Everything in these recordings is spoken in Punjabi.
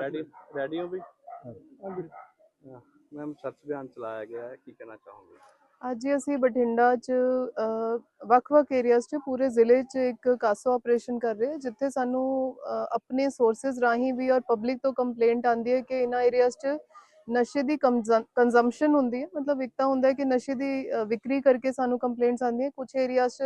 ਰੈਡੀ ਰੈਡੀ ਹੋ ਵੀ? ਮੈਮ ਸਰਚ ਬਿਆਨ ਚਲਾਇਆ ਗਿਆ ਹੈ। ਕੀ ਕਹਿਣਾ ਚਾਹੋਗੇ? ਅੱਜ ਹੀ ਅਸੀਂ ਬਠਿੰਡਾ 'ਚ ਵੱਖ-ਵੱਖ ਏਰੀਆਜ਼ 'ਚ ਪੂਰੇ ਜ਼ਿਲ੍ਹੇ 'ਚ ਇੱਕ ਕਾਸੋ ਆਪਰੇਸ਼ਨ ਕਰ ਰਹੇ ਹਾਂ, ਜਿੱਥੇ ਸਾਨੂੰ ਆਪਣੇ ਸੋਰਸਸ ਰਾਹੀਂ ਵੀ ਔਰ ਪਬਲਿਕ ਤੋਂ ਕੰਪਲੇਂਟ ਆਉਂਦੀ ਹੈ ਕਿ ਇਹਨਾਂ ਏਰੀਆਜ਼ 'ਚ ਨਸ਼ੇ ਦੀ ਕੰਜ਼ੰਪਸ਼ਨ ਹੁੰਦੀ ਹੈ। ਮਤਲਬ ਇੱਕ ਤਾਂ ਹੁੰਦਾ ਹੈ ਕਿ ਨਸ਼ੇ ਦੀ ਵਿਕਰੀ ਕਰਕੇ ਸਾਨੂੰ ਕੰਪਲੇਂਟਸ ਆਉਂਦੀਆਂ। ਕੁਝ ਏਰੀਆਜ਼ 'ਚ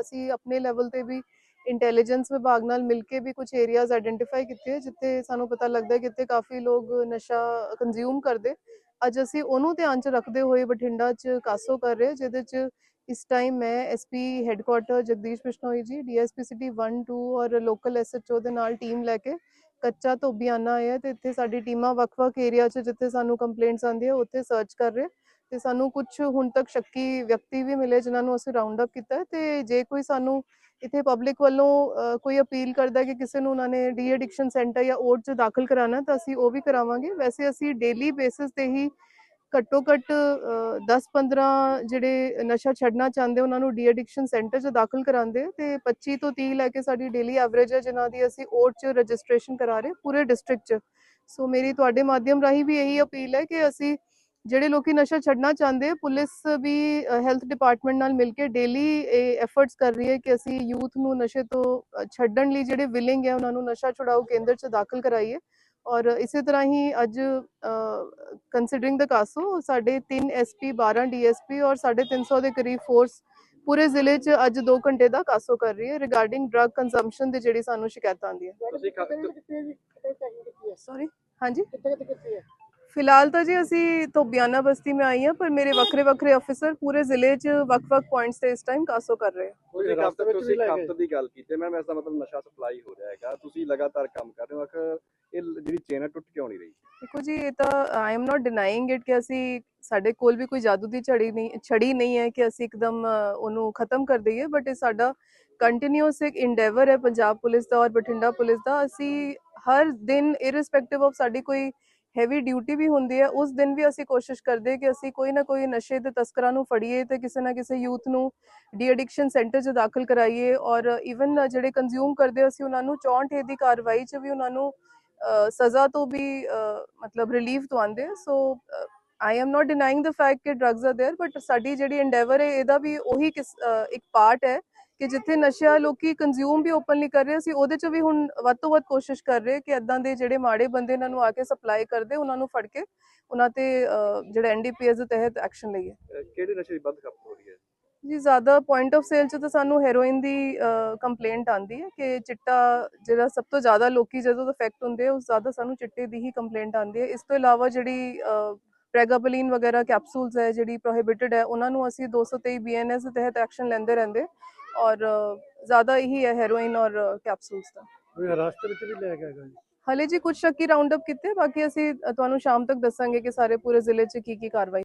ਅਸੀਂ ਆਪਣੇ ਲੈਵਲ ਤੇ ਵੀ ਇੰਟੈਲੀਜੈਂਸ ਵਿਭਾਗ ਨਾਲ ਮਿਲ ਕੇ ਵੀ ਕੁਝ ਏਰੀਆਜ਼ ਆਇਡੈਂਟੀਫਾਈ ਕੀਤੇ ਜਿੱਥੇ ਸਾਨੂੰ ਪਤਾ ਲੱਗਦਾ ਕਿ ਇੱਥੇ ਕਾਫੀ ਲੋਕ ਨਸ਼ਾ ਕੰਜ਼ਿਊਮ ਕਰਦੇ। ਅੱਜ ਅਸੀਂ ਉਹਨੂੰ ਧਿਆਨ 'ਚ ਰੱਖਦੇ ਹੋਏ ਬਠਿੰਡਾ 'ਚ ਕਾਸੋ ਕਰ ਰਹੇ ਜਿਹਦੇ 'ਚ ਇਸ ਟਾਈਮ ਮੈਂ ਐਸਪੀ ਹੈੱਡਕੁਆਟਰ ਜਗਦੀਸ਼ ਬਿਸ਼ਨੋਈ ਜੀ ਡੀਐਸਪੀ ਸਿਟੀ 1 2 ਔਰ ਲੋਕਲ ਐਸਐਚਓ ਦੇ ਨਾਲ ਟੀਮ ਲੈ ਕੇ ਕੱਚਾ ਧੋਬੀਆਨਾ ਆਇਆ ਤੇ ਇੱਥੇ ਸਾਡੀ ਟੀਮਾਂ ਵੱਖ-ਵੱਖ ਏਰੀਆ 'ਚ ਜਿੱਥੇ ਸਾਨੂੰ ਕੰਪਲੇਂਟਸ ਆਉਂਦੀਆਂ ਉੱਥੇ ਸਰਚ ਕਰ ਰਹੇ ਤੇ ਸਾਨੂੰ ਕੁਝ ਹੁਣ ਤੱਕ ਸ਼ੱਕੀ ਵਿਅਕਤੀ ਵੀ ਮਿਲੇ ਜਿਨ੍ਹਾਂ ਨੂੰ ਅਸੀਂ ਰਾਉਂਡ ਅਪ ਕੀਤਾ ਤੇ ਜੇ ਕੋਈ ਸਾਨੂੰ ਇੱਥੇ ਪਬਲਿਕ ਵੱਲੋਂ ਕੋਈ ਅਪੀਲ ਕਰਦਾ ਕਿ ਕਿਸੇ ਨੂੰ ਉਹਨਾਂ ਨੇ ਡੀ ਐਡਿਕਸ਼ਨ ਸੈਂਟਰ ਜਾਂ ਓਟ 'ਚ ਦਾਖਲ ਕਰਾਉਣਾ ਤਾਂ ਅਸੀਂ ਉਹ ਵੀ ਕਰਾਵਾਂਗੇ। ਵੈਸੇ ਅਸੀਂ ਡੇਲੀ ਬੇਸਿਸ ਤੇ ਹੀ ਘੱਟੋ ਘੱਟ 10-15 ਜਿਹੜੇ ਨਸ਼ਾ ਛੱਡਣਾ ਚਾਹੁੰਦੇ, ਉਹਨਾਂ ਨੂੰ ਡੀ ਐਡਿਕਸ਼ਨ ਸੈਂਟਰ 'ਚ ਦਾਖਲ ਕਰਾਉਂਦੇ ਤੇ 25 ਤੋਂ 30 ਲੈ ਕੇ ਸਾਡੀ ਡੇਲੀ ਐਵਰੇਜ ਹੈ ਜਿਨ੍ਹਾਂ ਦੀ ਅਸੀਂ ਓਟ 'ਚ ਰਜਿਸਟ੍ਰੇਸ਼ਨ ਕਰਾ ਰਹੇ ਪੂਰੇ ਡਿਸਟ੍ਰਿਕਟ 'ਚ। ਸੋ ਮੇਰੀ ਤੁਹਾਡੇ ਮਾਧਿਅਮ ਰਾਹੀਂ ਵੀ ਇਹੀ ਅਪੀਲ ਹੈ ਕਿ ਅਸੀਂ ਜਿਹੜੇ ਲੋਕੀ ਨਸ਼ਾ ਛੱਡਣਾ ਚਾਹੁੰਦੇ ਪੁਲਿਸ ਵੀ ਹੈਲਥ ਡਿਪਾਰਟਮੈਂਟ ਨਾਲ ਮਿਲ ਕੇ ਡੇਲੀ ਇਹ ਐਫਰਟਸ ਕਰ ਰਹੀ ਹੈ ਕਿ ਅਸੀਂ ਯੂਥ ਨੂੰ ਨਸ਼ੇ ਤੋਂ ਛੱਡਣ ਲਈ ਜਿਹੜੇ ਵਿਲਿੰਗ ਹੈ ਉਹਨਾਂ ਨੂੰ ਨਸ਼ਾ ਛੁਡਾਓ ਕੇਂਦਰ 'ਚ ਦਾਖਲ ਕਰਾਈਏ। ਔਰ ਇਸੇ ਤਰ੍ਹਾਂ ਹੀ ਅੱਜ ਕੰਸੀਡਰਿੰਗ ਦਾ ਕਾਸੋ ਸਾਡੇ 3 ਐਸਪੀ 12 ਡੀਐਸਪੀ ਔਰ 350 ਦੇ ਕਰੀਬ ਫੋਰਸ ਪੂਰੇ ਜ਼ਿਲ੍ਹੇ 'ਚ ਅੱਜ 2 ਘੰਟੇ ਦਾ ਕਾਸੋ ਕਰ ਰਹੀ ਹੈ ਰਿਗਾਰਡਿੰਗ ਡਰੱਗ ਕੰਜ਼ੰਪਸ਼ਨ ਦੀ ਜਿਹੜੀ ਸਾਨੂੰ ਸ਼ਿਕਾਇਤਾਂ ਆਉਂਦੀਆਂ। ਹਾਂਜੀ? ਫਿਲਹਾਲ ਤਾਂ ਜੀ ਅਸੀਂ ਤੋਬਿਆਨਾ ਬਸਤੀ ਮੈਂ ਆਈ ਹਾਂ ਪਰ ਮੇਰੇ ਵੱਖਰੇ ਵੱਖਰੇ ਅਫਸਰ ਪੂਰੇ ਜ਼ਿਲ੍ਹੇ 'ਚ ਵੱਖ-ਵੱਖ ਪੁਆਇੰਟਸ ਤੇ ਇਸ ਟਾਈਮ ਕਾਸੋ ਕਰ ਰਹੇ ਆ। ਤੁਸੀਂ ਕੰਮ ਦੀ ਗੱਲ ਕੀਤੀ ਮੈਮ ਇਸ ਦਾ ਮਤਲਬ ਨਸ਼ਾ ਸਪਲਾਈ ਹੋ ਰਿਹਾ ਹੈਗਾ ਤੁਸੀਂ ਲਗਾਤਾਰ ਕੰਮ ਕਰ ਰਹੇ ਹੋ ਇਹ ਜਿਹੜੀ ਚੇਨ ਹੈ ਟੁੱਟ ਕਿਉਂ ਨਹੀਂ ਰਹੀ? ਦੇਖੋ ਜੀ, ਇਹ ਤਾਂ ਆਈ ਐਮ ਨਾਟ ਡਿਨਾਈਂਗ ਇਟ ਕਿ ਅਸੀਂ ਸਾਡੇ ਕੋਲ ਵੀ ਕੋਈ ਜਾਦੂ ਦੀ ਛੜੀ ਨਹੀਂ ਛੜੀ ਨਹੀਂ ਹੈ ਕਿ ਅਸੀਂ ਇੱਕਦਮ ਉਹਨੂੰ ਖਤਮ ਕਰ ਦਈਏ ਬਟ ਇਹ ਸਾਡਾ ਕੰਟੀਨਿਊਸ ਇੱਕ ਇੰਡੇਵਰ ਹੈ ਪੰਜਾਬ ਪੁਲਿਸ ਦਾ ਔਰ ਬਠਿੰਡਾ ਪੁਲਿਸ ਦਾ। ਅਸੀਂ ਹਰ ਦਿਨ ਇਰਰਿਸਪੈਕਟਿਵ ਆਫ ਸਾਡੀ ਕੋਈ ਹੈਵੀ ਡਿਊਟੀ ਵੀ ਹੁੰਦੀ ਹੈ, ਉਸ ਦਿਨ ਵੀ ਅਸੀਂ ਕੋਸ਼ਿਸ਼ ਕਰਦੇ ਕਿ ਅਸੀਂ ਕੋਈ ਨਾ ਕੋਈ ਨਸ਼ੇ ਦੇ ਤਸਕਰਾਂ ਨੂੰ ਫੜੀਏ ਤੇ ਕਿਸੇ ਨਾ ਕਿਸੇ ਯੂਥ ਨੂੰ ਡੀ ਐਡਿਕਸ਼ਨ ਸੈਂਟਰ 'ਚ ਦਾਖਲ ਕਰਾਈਏ ਔਰ ਇਵਨ ਜਿਹੜੇ ਕੰਜ਼ਿਊਮ ਕਰਦੇ ਅਸੀਂ ਉਹਨਾਂ ਨੂੰ 64 ਦੀ ਕਾਰਵਾਈ 'ਚ ਵੀ ਉਹਨਾਂ ਨੂੰ ਸਜ਼ਾ ਤੋਂ ਵੀ ਅ, ਮਤਲਬ ਰਿਲੀਫ ਦਵਾਉਂਦੇ ਆ so I am not denying the fact ਕਿ ਡਰੱਗਸ ਆਰ देयर ਬਟ ਸਾਡੀ ਜਿਹੜੀ ਐਂਡੇਵਰ ਹੈ ਇਹਦਾ ਵੀ ਉਹੀ ਕਿਸ- ਅ, ਇੱਕ ਪਾਰਟ ਹੈ ਕਿ ਜਿੱਥੇ ਨਸ਼ਾ ਲੋਕੀ ਕੰਜ਼ਿਊਮ ਵੀ ਓਪਨਲੀ ਕਰ ਰਹੇ ਸੀ ਉਹਦੇ 'ਚ ਵੀ ਹੁਣ ਵੱਧ ਤੋਂ ਵੱਧ ਕੋਸ਼ਿਸ਼ ਕਰ ਰਹੇ ਕਿ ਇਦਾਂ ਦੇ ਜਿਹੜੇ ਮਾੜੇ ਬੰਦੇ ਇਹਨਾਂ ਨੂੰ ਆ ਕੇ ਸਪਲਾਈ ਕਰਦੇ ਉਹਨਾਂ ਨੂੰ ਫੜ ਕੇ ਉਹਨਾਂ ਤੇ ਅ, ਜਿਹੜਾ ਐਨਡੀਪੀਐਸ ਦੇ ਤਹਿਤ ਐਕਸ਼ਨ ਲਈਏ ਅਹ ਕਿਹੜੇ ਨਸ਼ੇ ਦੀ ਵੱਧ ਖਪਤ ਹੋ ਰਹੀ ਹੈ ਜੀ ਜ਼ਿਆਦਾ ਪੁਆਇੰਟ ਆਫ ਸੇਲ 'ਚ ਤਾਂ ਸਾਨੂੰ ਹੈਰੋਇਨ ਦੀ ਕੰਪਲੇਂਟ ਆਂਦੀ ਹੈ ਕਿ ਚਿੱਟਾ ਜਿਹੜਾ ਸਭ ਤੋਂ ਜ਼ਿਆਦਾ ਲੋਕੀ ਜਦੋਂ ਇਫੈਕਟ ਹੁੰਦੇ ਉਸ ਜ਼ਿਆਦਾ ਸਾਨੂੰ ਚਿੱਟੇ ਦੀ ਹੀ ਕੰਪਲੇਂਟ ਆਂਦੀ ਹੈ। ਇਸ ਤੋਂ ਇਲਾਵਾ ਜਿਹੜੀ ਪ੍ਰੈਗਾਬਲਿਨ ਵਗੈਰਾ ਕੈਪਸੂਲਸ ਹੈ ਜਿਹੜੀ ਪ੍ਰੋਹਿਬਿਟਡ ਹੈ ਉਹਨਾਂ ਨੂੰ ਅਸੀਂ 223 ਬੀਐਨਐਸ ਦੇ ਤਹਿਤ ਐਕਸ਼ਨ ਲੈਂਦੇ ਰਹਿੰਦੇ ਔਰ ਜ਼ਿਆਦਾ ਇਹੀ ਹੈ ਹੈਰੋਇਨ ਔਰ ਕੈਪਸੂਲਸ ਦਾ। ਕੋਈ ਰਸਤੇ ਵਿੱਚ ਵੀ ਲੈ ਕੇ ਆਏਗਾ ਜੀ। ਹਲੇ ਜੀ ਕੁਝ ਸ਼ੱਕੀ ਰਾਉਂਡ ਅਪ ਕੀਤੇ ਬਾਕੀ ਅਸੀਂ ਤੁਹਾਨੂੰ ਸ਼ਾਮ ਤੱਕ ਦੱਸਾਂਗੇ ਕਿ ਸਾਰੇ ਪੂਰੇ ਜ਼ਿਲ੍ਹੇ 'ਚ ਕੀ ਕੀ ਕਾਰਵਾਈ